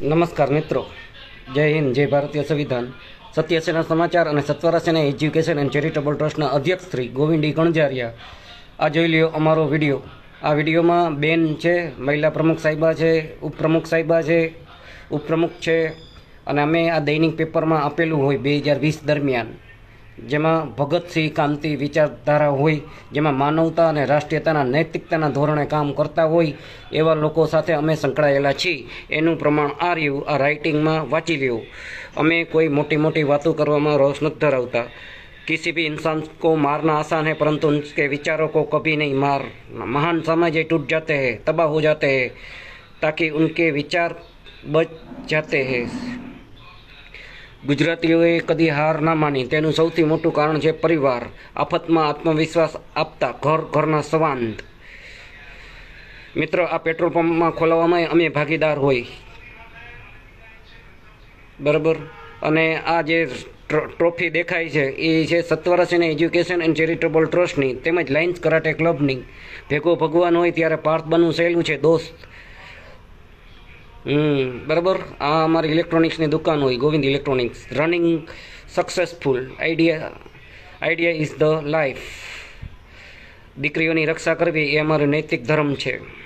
નમસ્કાર મિત્રો. જય હિન્દ, જય ભારતીય સંવિધાન. સત્ય સેના સમાચાર અને સત્વરા સેના એજ્યુકેશન એન્ડ ચેરિટેબલ ટ્રસ્ટના અધ્યક્ષ શ્રી ગોવિંદી ગણજારિયા. આ જોઈ લ્યો અમારો વીડિયો. આ વિડીયોમાં બેન છે, મહિલા પ્રમુખ સાહેબા છે, ઉપપ્રમુખ સાહેબા છે, ઉપપ્રમુખ છે. અને અમે આ દૈનિક પેપરમાં આપેલું હોય બે હજાર વીસ દરમિયાન. જેમાં ભગતસિંહ કાંતિ વિચારધારા હોય જેમાં માનવતા અને રાષ્ટ્રીયતાના નૈતિકતાના ધોરણે કામ કરતા હોય એવા લોકો સાથે અમે સંકળાયેલા છીએ એનું પ્રમાણ આ રહ્યું આ રાઇટિંગમાં વાંચી લ્યો અમે કોઈ મોટી મોટી વાતો કરવામાં રસ નથી ધરાવતા किसी भी इंसान को मारना आसान है परंतु उनके विचारों को कभी नहीं मार महान समाज ये टूट जाते हैं तबाह हो जाते हैं ताकि उनके विचार बच जाते हैं ગુજરાતીઓએ કદી હાર ના માની. તેનું સૌથી મોટું કારણ છે પરિવાર. આફતમાં આત્મવિશ્વાસ આપતા ઘર ઘરના સંવાદ. મિત્રો, આ પેટ્રોલ પંપમાં ખોલાવવામાં અમે ભાગીદાર હોય. બરાબર? અને આ જે ટ્રોફી દેખાય છે, એ છે સત્વરસીને એજ્યુકેશન એન્ડ ચેરિટેબલ ટ્રસ્ટની. તેમજ લાયન્સ કરાટે ક્લબની. ભેગો ભગવાન હોય ત્યારે પાર્થ બનવું સહેલું છે, દોસ્ત. બરાબર? આ અમારી ઇલેક્ટ્રોનિક્સની દુકાન હોય, Govind electronics running successful idea idea is the life દીકરીઓની રક્ષા કરવી એ અમારો નૈતિક ધર્મ છે.